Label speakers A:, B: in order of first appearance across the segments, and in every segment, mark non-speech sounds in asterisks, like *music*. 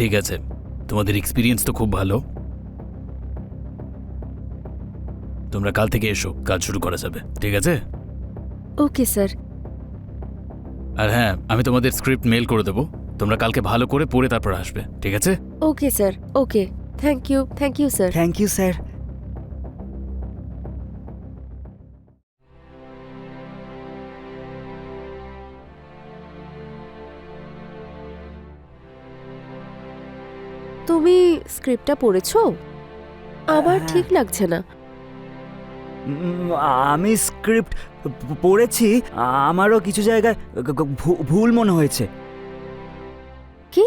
A: ঠিক আছে। তোমাদের এক্সপিরিয়েন্স তো খুব ভালো। তোমরা কাল থেকে এসো কাজ শুরু করা যাবে ঠিক আছে?
B: Okay sir.
A: আর হ্যাঁ আমি তোমাদের স্ক্রিপ্ট মেল করে দেবো। তোমরা কালকে ভালো করে পড়ে তারপর আসবে ঠিক আছে?
B: Okay sir okay. Thank you thank you sir
C: thank you sir
B: তুমি স্ক্রিপ্টটা পড়েছো? আমার
C: হ্যাঁ।
B: ঠিক লাগছে না।
C: আমি স্ক্রিপ্ট পড়েছি আমারও কিছু জায়গায় ভুল মনে হয়েছে।
B: কি?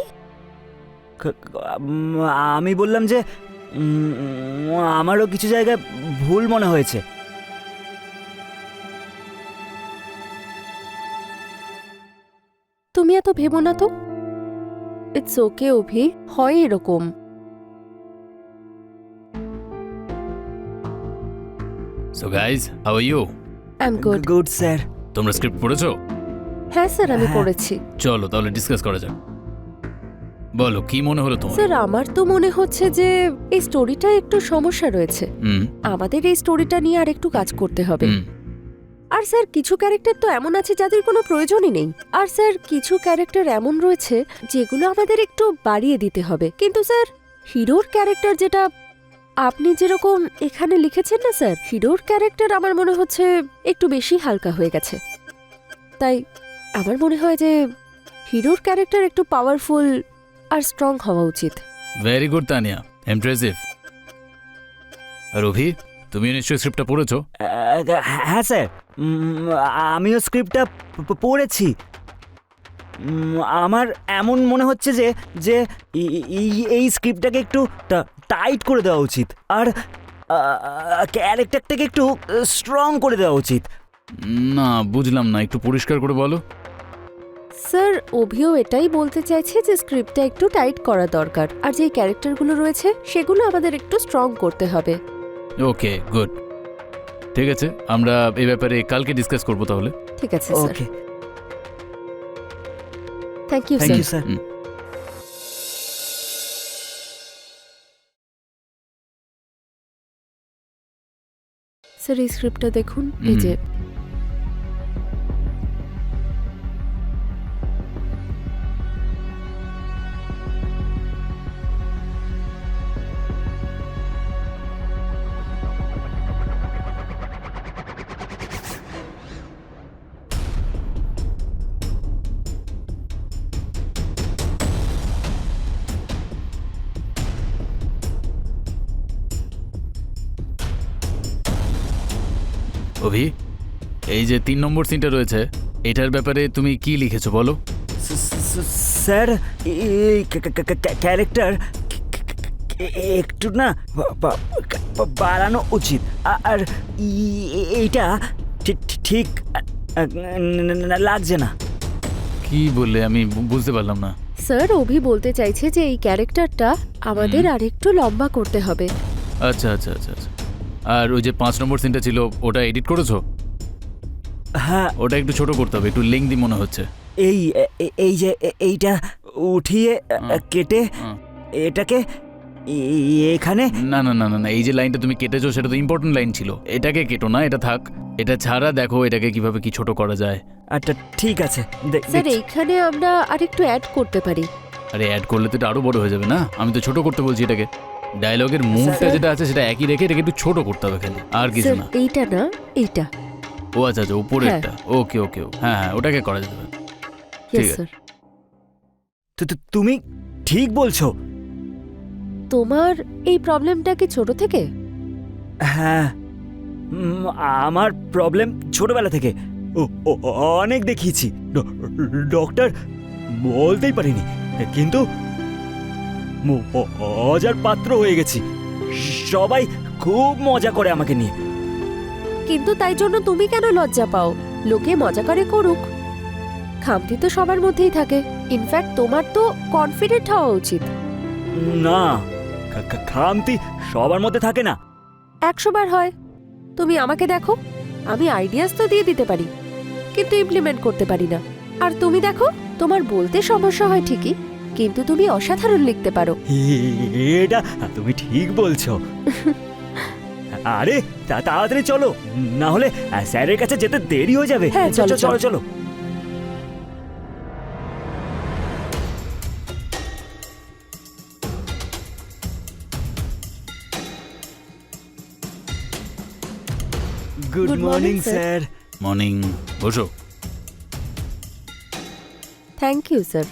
C: আমি বললাম যে আমারও কিছু জায়গায় ভুল মনে হয়েছে।
B: তুমি এত ভেবো না তো? ইটস ওকে অভি হয় এরকম।
A: So guys how are you
B: I am good
C: good sir
A: তোমরা স্ক্রিপ্ট পড়েছো?
B: হ্যাঁ স্যার আমি
C: হ্যাঁ।
B: পড়েছি।
A: চলো তাহলে ডিসকাস করা যাক। বলো কি মনে হলো তোমার
B: স্যার আমার তো মনে হচ্ছে যে এই স্টোরিটা একটু সমস্যা রয়েছে।
A: হুম।
B: আমাদের এই স্টোরিটা নিয়ে আর একটু কাজ করতে হবে।
A: হুম।
B: আর স্যার কিছু ক্যারেক্টার তো এমন আছে যাদের কোনো প্রয়োজনই নেই। আর স্যার কিছু ক্যারেক্টার এমন রয়েছে যেগুলো আমাদের একটু বাড়িয়ে দিতে হবে। কিন্তু স্যার হিরোর ক্যারেক্টার যেটা আপনি যেরকম এখানে লিখেছেন না স্যার হিরোর ক্যারেক্টার আমার মনে হচ্ছে একটু বেশি হালকা হয়ে গেছে। তাই আমার মনে হয় যে হিরোর ক্যারেক্টার একটু পাওয়ারফুল আর স্ট্রং হওয়া উচিত।
A: Very good Tania. ইমপ্রেসিভ আর অভি তুমি নিশ্চয়ই স্ক্রিপ্টটা পড়েছো?
C: হ্যাঁ স্যার। আমিও স্ক্রিপ্টটা পড়েছি। আমার এমন মনে হচ্ছে যে যে এই- স্ক্রিপ্টটাকে একটু টা- টাইট করে দেওয়া উচিত। আর ক্যারেক্টারটাকে একটু স্ট্রং করে দেওয়া উচিত।
A: না বুঝলাম না একটু পরিষ্কার করে বলো।
B: স্যার অভিও এটাই বলতে চাইছে যে স্ক্রিপ্টটা একটু টাইট করা দরকার। আর যে ক্যারেক্টারগুলো রয়েছে সেগুলো আমাদের একটু স্ট্রং করতে হবে।
A: ওকে গুড ঠিক আছে আমরা এই ব্যাপারে কালকে ডিসকাস করব তাহলে।
B: ঠিক আছে sir.
C: Okay
B: thank you
C: thank
B: sir
C: you sir
A: hmm.
B: Sir এই স্ক্রিপ্টটা দেখুন এই যে
A: তিন নম্বর সিনটা রয়েছে। এটার ব্যাপারে তুমি কি লিখেছো বলো?
C: স্যার এই ক্যারেক্টার একটু না বাড়ানো উচিত। আর ই- এইটা ঠিক- লাগছে না।
A: কি বললে? আমি বুঝতে পারলাম না।
B: স্যার অভি বলতে চাইছে যে এই ক্যারেক্টারটা আমাদের আর একটু লম্বা করতে হবে।
A: আচ্ছা আচ্ছা আচ্ছা আচ্ছা। আর ওই যে পাঁচ নম্বর সিনটা ছিল ওটা এডিট করেছ?
C: হ্যাঁ।
A: ওটা একটু ছোট করতে হবে একটু লেংদি মনে হচ্ছে।
C: এই এই যে এইটা উঠিয়ে কেটে এটাকে এখানে
A: না না না না না এই যে লাইনটা তুমি কেটেছো সেটা তো ইম্পর্টেন্ট লাইন ছিল। এটাকে কেটো না এটা থাক। এটা ছাড়া দেখো এটাকে কীভাবে কি ছোট করা যায়।
C: আচ্ছা ঠিক আছে
B: স্যার। এইখানে আমরা আর একটু অ্যাড করতে পারি।
A: আরে অ্যাড করলে তো এটা আরও বড় হয়ে যাবে না? আমি তো ছোট করতে বলছি এটাকে। ডায়লগের মুভটা যেটা আছে সেটা একই রেখে এটাকে একটু ছোট করতে হবে খালি আর কিছু না।
B: এইটা না এইটা।
A: ও আচ্ছা আচ্ছা উপরেরটা। ওকে ওকে হ্যাঁ হ্যাঁ ওটাকে করা যেতে পারে। ঠিক আছে।
C: তো- তো তুমি ঠিক বলছো।
B: তোমার এই প্রবলেমটা কি ছোট থেকে?
C: হ্যাঁ। আমার প্রবলেম ছোটবেলা থেকে। ও ও- অনেক দেখিয়েছি। ডক্টর বলতেই পারিনি। কিন্তু ম- অজার পাত্র হয়ে গেছি। সবাই খুব মজা করে আমাকে নিয়ে।
B: কিন্তু তাই জন্য তুমি কেন লজ্জা পাও? লোকে মজা করে করুক। খামতি তো সবার মধ্যেই থাকে। ইনফ্যাক্ট তোমার তো কনফিডেন্ট হওয়া উচিত।
C: না খামতি সবার মধ্যে থাকে না।
B: একশো বার হয়। তুমি আমাকে দেখো। আমি আইডিয়াস তো দিয়ে দিতে পারি কিন্তু ইমপ্লিমেন্ট করতে পারি না। আর তুমি দেখো তোমার বলতে সমস্যা হয় ঠিকই কিন্তু তুমি অসাধারণ লিখতে পারো।
C: এটা তুমি ঠিক বলছো। *laughs* আরে তা- তাড়াতাড়ি চলো। না হলে স্যারের কাছে যেতে দেরি হয়ে যাবে।
B: হ্যাঁ, চলো,
C: চলো চলো। Good
B: Good
C: morning
B: morning, sir.
C: Sir
A: morning বসো
B: থ্যাংক ইউ স্যার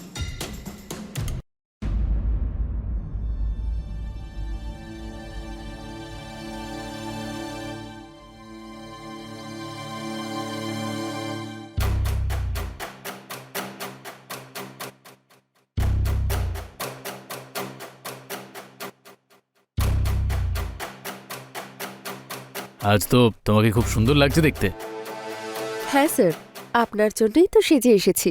A: আজ তো তোমাকে খুব সুন্দর লাগছে দেখতে।
B: হ্যাঁ স্যার। আপনার জন্যই তো সেজে এসেছি।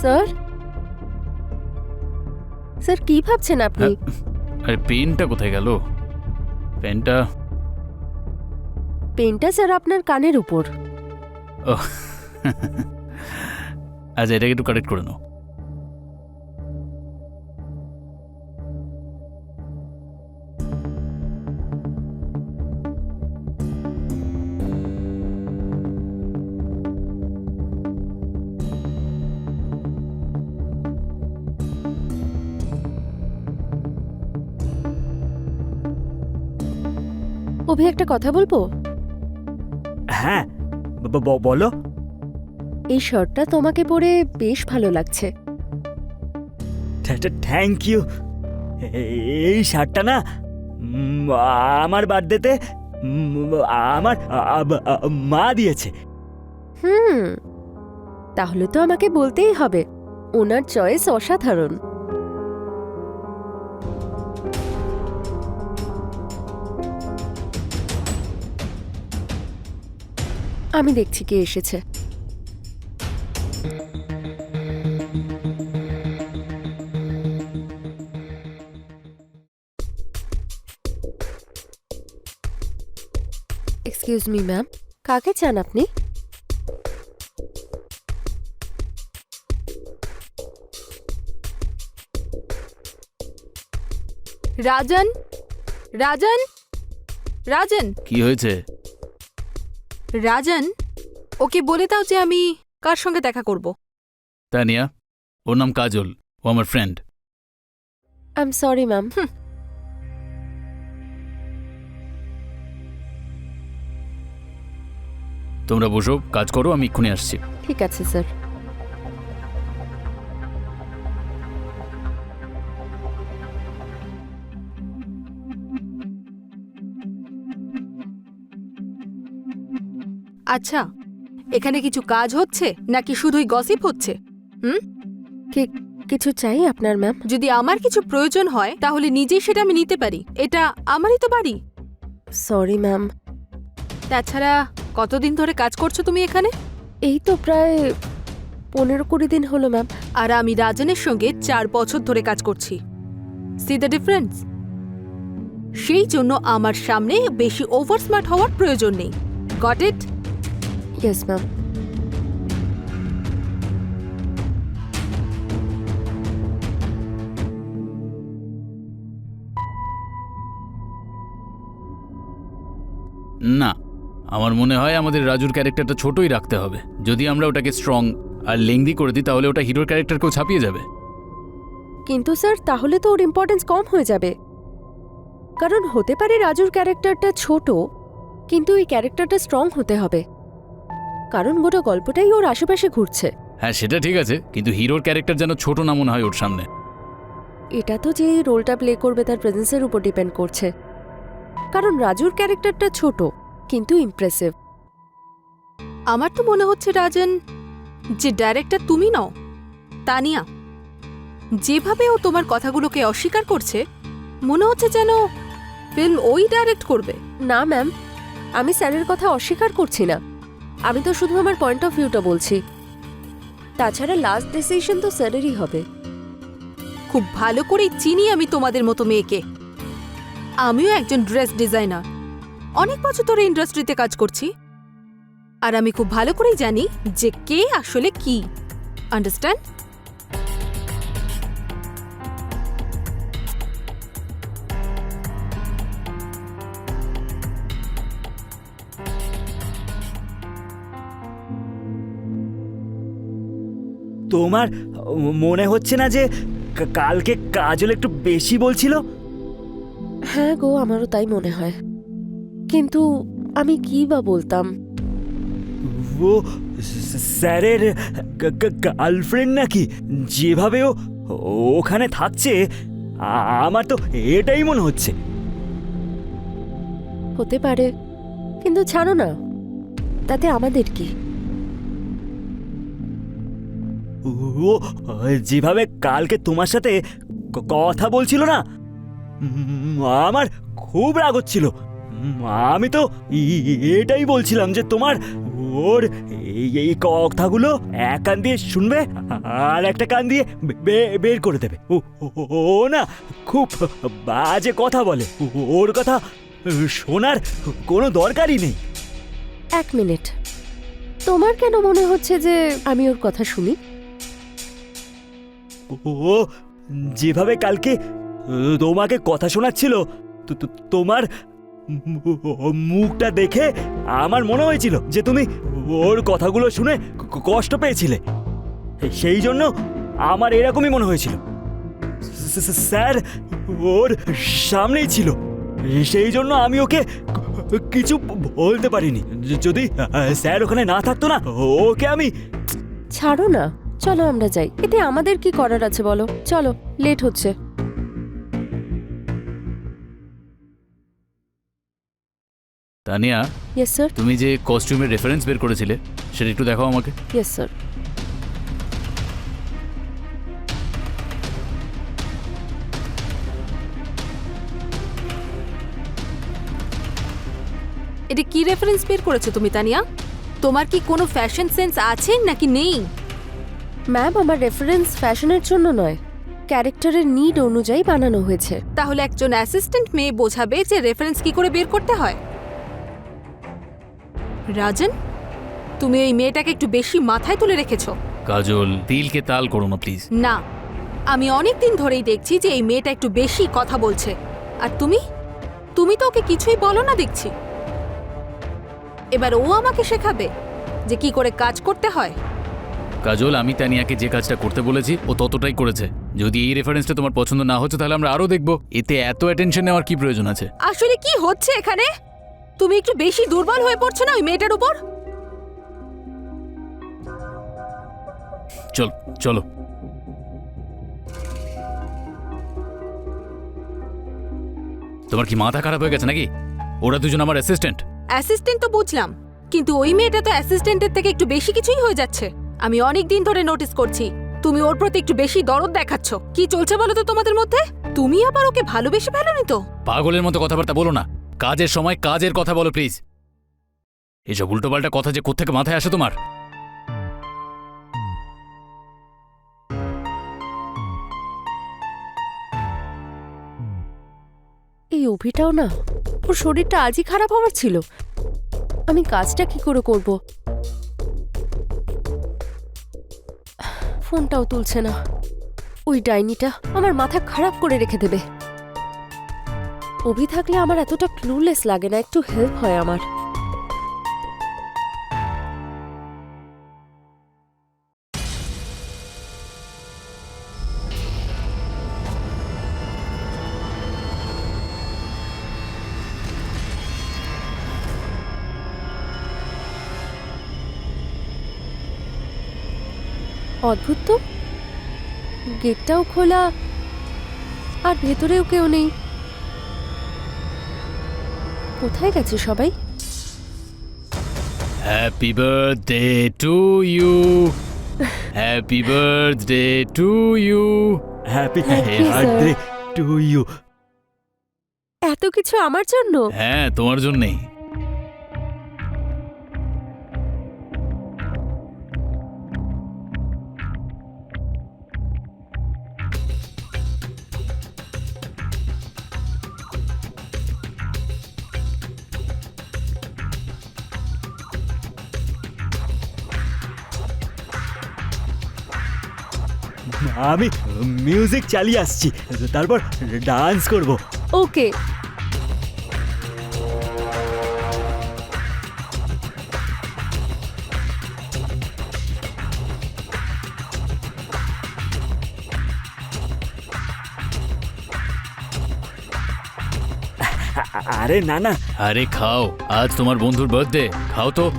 B: স্যার? স্যার কি ভাবছেন আপনি?
A: আরে পেনটা কোথায় গেল? পেনটা?
B: পেনটা স্যার আপনার কানের উপর।
A: ও আচ্ছা এটাকে একটু কারেক্ট করে নাও।
B: একটা কথা বলব?
C: হ্যাঁ বলো।
B: এই শার্টটা তোমাকে পরে বেশ ভালো লাগছে।
C: Thank you. এই শার্টটা না আমার বার্থডেতে আমার মা দিয়েছে।
B: হুম তাহলে তো আমাকে বলতেই হবে। ওনার চয়েস অসাধারণ। আমি দেখছি কে এসেছে। এক্সকিউজ মি ম্যাম কাকে চান আপনি?
D: রাজন? রাজন? রাজন?
A: কি হয়েছে?
D: রাজন ওকে বলে দাও যে আমি কার সঙ্গে দেখা করব।
A: তানিয়া ওর নাম কাজল ও আমার friend
B: I am sorry ma'am
A: তোমরা বসো কাজ করো আমি এক্ষুনি আসছি।
B: ঠিক আছে স্যার
D: আচ্ছা এখানে কিছু কাজ হচ্ছে নাকি শুধুই গসিপ হচ্ছে? হুম?
B: কিছু চাই আপনার ম্যাম
D: যদি আমার কিছু প্রয়োজন হয় তাহলে নিজেই সেটা আমি নিতে পারি। এটা আমারই তো বাড়ি।
B: সরি ম্যাম
D: তাছাড়া কতদিন ধরে কাজ করছ তুমি এখানে?
B: এই তো প্রায় পনেরো কুড়ি দিন হলো ম্যাম
D: আর আমি রাজনের সঙ্গে চার বছর ধরে কাজ করছি। সি দ্য ডিফারেন্স সেই জন্য আমার সামনে বেশি ওভার স্মার্ট হওয়ার প্রয়োজন নেই। গট ইট
B: ইয়েস ম্যাম
A: না আমার মনে হয় আমাদের রাজুর ক্যারেক্টারটা ছোটই রাখতে হবে। যদি আমরা ওটাকে স্ট্রং আর লেংদি করে দিই তাহলে ওটা হিরোর ক্যারেক্টারকেও ছাপিয়ে যাবে।
B: কিন্তু স্যার তাহলে তো ওর ইম্পর্টেন্স কম হয়ে যাবে। কারণ হতে পারে রাজুর ক্যারেক্টারটা ছোট কিন্তু এই ক্যারেক্টারটা স্ট্রং হতে হবে। কারণ গোটা গল্পটাই ওর আশেপাশে ঘুরছে।
A: হ্যাঁ সেটা ঠিক আছে কিন্তু হিরোর ক্যারেক্টার যেন ছোট না মনে হয় ওর সামনে।
B: এটা তো যে রোলটা প্লে করবে তার প্রেজেন্সের উপর ডিপেন্ড করছে। কারণ রাজুর ক্যারেক্টারটা ছোট কিন্তু ইমপ্রেসিভ
D: আমার তো মনে হচ্ছে রাজন যে ডাইরেক্টর তুমি নও তানিয়া যেভাবে ও তোমার কথাগুলোকে অস্বীকার করছে মনে হচ্ছে যেন ফিল্ম ওই ডাইরেক্ট করবে।
B: না ম্যাম আমি স্যারের কথা অস্বীকার করছি না। আমি তো শুধু আমার পয়েন্ট অফ ভিউটা বলছি। তাছাড়া লাস্ট ডিসিশন তো স্যারেরই হবে।
D: খুব ভালো করেই চিনি আমি তোমাদের মতো মেয়েকে। আমিও একজন ড্রেস ডিজাইনার অনেক বছর ধরে ইন্ডাস্ট্রিতে কাজ করছি। আর আমি খুব ভালো করেই জানি যে কে আসলে কি। আন্ডারস্ট্যান্ড
C: তোমার মনে হচ্ছে না যে কালকে কাজল একটু বেশি বলছিল?
B: হ্যাঁ গো আমারও তাই মনে হয়। কিন্তু আমি কি বা বলতাম?
C: ও স্যারের গার্লফ্রেন্ড নাকি? যেভাবে ও ওখানে থাকছে আমার তো এটাই মনে হচ্ছে।
B: হতে পারে কিন্তু ছাড়ো না। তাতে আমাদের কি?
C: ও যেভাবে কালকে তোমার সাথে কথা বলছিল না আমার খুব রাগ হচ্ছিল। আমি তো এটাই বলছিলাম যে তোমার ওর এই কথাগুলো এক কান দিয়ে শুনবে, আর একটা কান দিয়ে বের করে দেবে। ও না, খুব বাজে কথা বলে। ওর কথা শোনার কোনো দরকারই নেই।
B: এক মিনিট। তোমার কেন মনে হচ্ছে যে আমি ওর কথা শুনি?
C: ও যেভাবে কালকে তোমাকে কথা শোনাচ্ছিল তোমার মুখটা দেখে আমার মনে হয়েছিল যে তুমি ওর কথাগুলো শুনে কষ্ট পেয়েছিলে। সেই জন্য আমার এরকমই মনে হয়েছিল। স্যার, ওর সামনেই ছিল। সেই জন্য আমি ওকে কিছু বলতে পারিনি। যদি স্যার ওখানে না থাকতো না, ওকে আমি
B: ছাড়ো না। চলো আমরা যাই। এতে আমাদের কি করার আছে বলো? চলো লেট হচ্ছে।
A: তানিয়া
B: ইয়েস স্যার
A: তুমি যে কস্টিউমের রেফারেন্স বের করেছিলে সেটা একটু দেখাও আমাকে।
B: ইয়েস স্যার
D: এটা কি রেফারেন্স বের করেছ তুমি তানিয়া? তোমার কি কোনো ফ্যাশন সেন্স আছে নাকি নেই?
B: ম্যাম আমার রেফারেন্স ফ্যাশনের জন্য নয়। ক্যারেক্টারের নিড অনুযায়ী বানানো হয়েছে।
D: তাহলে একজন অ্যাসিস্ট্যান্ট মেয়ে বোঝাবে যে রেফারেন্স কি করে বের করতে হয়। রাজন তুমি ওই মেয়েটাকে একটু বেশি মাথায় তুলে রেখেছো।
A: কাজল তিলকে তাল করো না প্লিজ
D: না আমি অনেক দিন ধরেই দেখছি যে এই মেয়েটা একটু বেশি কথা বলছে। আর তুমি? তুমি তো ওকে কিছুই বলো না দেখছি। এবার ও আমাকে শেখাবে যে কি করে কাজ করতে হয়।
A: কাজল আমি তানিয়াকে যে কাজটা করতে বলেছি ও ততটাই করেছে। যদি এই রেফারেন্সটা তোমার পছন্দ না হচ্ছে তাহলে আমরা আরও দেখব। এতে এত অ্যাটেনশন নেওয়ার কি প্রয়োজন আছে?
D: আসলে কি হচ্ছে এখানে? তুমি একটু বেশি দুর্বল হয়ে পড়ছো না ওই মেয়েটার উপর?
A: চল চলো। তোমার কি মাথা খারাপ হয়ে গেছে নাকি? ওরা দুজন আমার অ্যাসিস্ট্যান্ট
D: অ্যাসিস্ট্যান্ট তো বুঝলাম কিন্তু ওই মেয়েটা তো অ্যাসিস্ট্যান্টের থেকে একটু বেশি কিছুই হয়ে যাচ্ছে। আমি অনেক দিন ধরে নোটিস করছি। তুমি ওর প্রতি একটু বেশি দরদ দেখাচ্ছ। কি চলছে বলো তো তোমাদের মধ্যে? তুমি আবার ওকে ভালোবেসে ফেলোনি তো?
A: পাগলের মতো কথাবার্তা বলো না। কাজের সময় কাজের কথা বলো প্লিজ এসব উল্টোপাল্টা কথা যে কোত্থেকে মাথায় আসে তোমার?
B: এই অভিটাও না ওর শরীরটা আজই খারাপ হওয়ার ছিল। আমি কাজটা কি করে করব? ফোনটাও তুলছে না। ওই ডাইনিটা আমার মাথা খারাপ করে রেখে দেবে। অভি থাকলে আমার এতটা ক্লুলেস লাগে না, একটু হেল্প হয় আমার। অদ্ভুত তো। গেটটাও খোলা আর ভেতরেও কেউ নেই। কোথায় গেছে সবাই?
A: Happy birthday to you happy birthday to you
C: happy birthday to you
B: এত কিছু আমার জন্য?
A: হ্যাঁ তোমার জন্যেই।
C: আমি মিউজিক চালিয়ে আসছি। তারপর ডান্স করব।
B: ওকে
C: আ- আরে না না।
A: আরে খাও আজ তোমার বন্ধুর বার্থডে খাও তো।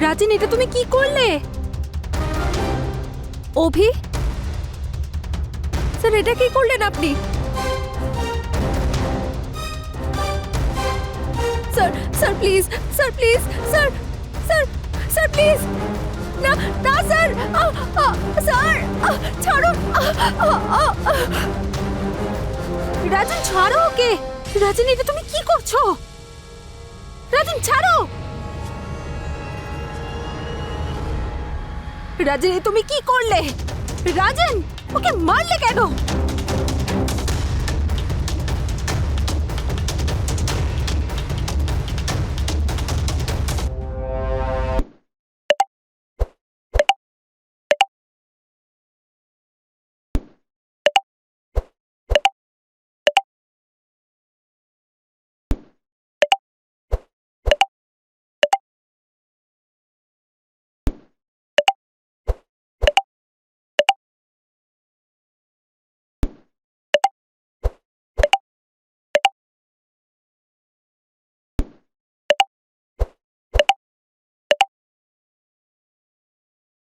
D: রাজিন এটা তুমি কি করলে
B: অভি স্যার এটা কি করলেন আপনি sir sir please sir please sir sir sir please না না স্যার আহ, আহ, স্যার আহ, ছাড়ুন আহ, আহ, আহ, আহ।
D: রাজন ছাড়ো ওকে রাজন এটা তুমি কি করছ রাজন ছাড়ো রাজন তুমি কি করলে? রাজেন ওকে মারলে কেন?